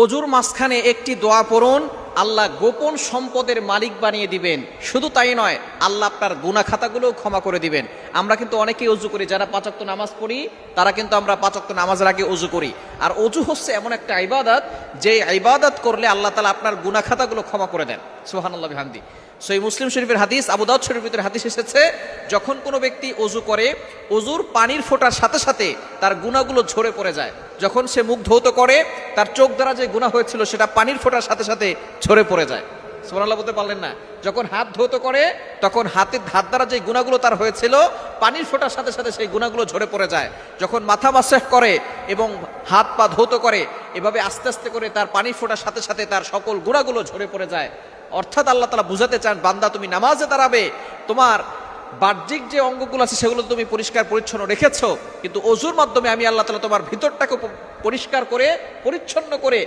অজুর মাঝখানে একটি দোয়া পড়ুন, আল্লাহ গোপন সম্পদের মালিক বানিয়ে দিবেন। শুধু তাই নয়, আল্লাহ আপনার গুনা খাতাগুলোও ক্ষমা করে দিবেন। আমরা কিন্তু অনেকেই অজু করি, যারা পাঁচক্ত নামাজ পড়ি, তারা কিন্তু আমরা পাঁচক্ত নামাজের আগে অজু করি। আর অজু হচ্ছে এমন একটা ইবাদত যে ইবাদত করলে আল্লাহ তালা আপনার গুনা খাতাগুলো ক্ষমা করে দেন। সোহান আল্লাহ হামদি সই মুসলিম শরীফের হাদিস, আবু দাউদ শরীফের হাদিস এসেছে, যখন কোনো ব্যক্তি অজু করে অজুর পানির ফোটার সাথে সাথে তার গুণাগুলো ঝরে পড়ে যায়। যখন সে মুখ ধৌত করে, তার চোখ দ্বারা যে গুণা হয়েছিল, সেটা পানির ফোটার সাথে সাথে ঝরে পড়ে যায়। সোমানাল্লাহ বলতে পারলেন না। যখন হাত ধৌত করে, তখন হাতের হাত দ্বারা যে গুণাগুলো তার হয়েছিল, পানির ফোটার সাথে সাথে সেই গুণাগুলো ঝরে পড়ে যায়। যখন মাথা মাসেহ করে এবং হাত পা ধৌত করে, এভাবে আস্তে আস্তে করে তার পানির ফোটার সাথে সাথে তার সকল গুণাগুলো ঝরে পড়ে যায়। অর্থাৎ আল্লাহ তালা বুঝাতে চান, বান্দা তুমি নামাজে দাঁড়াবে, তোমার বাহ্যিক যে অঙ্গগুলো আছে সেগুলো তুমি পরিষ্কার, পরিচ্ছন্ন রেখেছো, কিন্তু অজুর মাধ্যমে আমি আল্লাহ তালা তোমার ভিতরটাকে পরিষ্কার করে, পরিচ্ছন্ন করে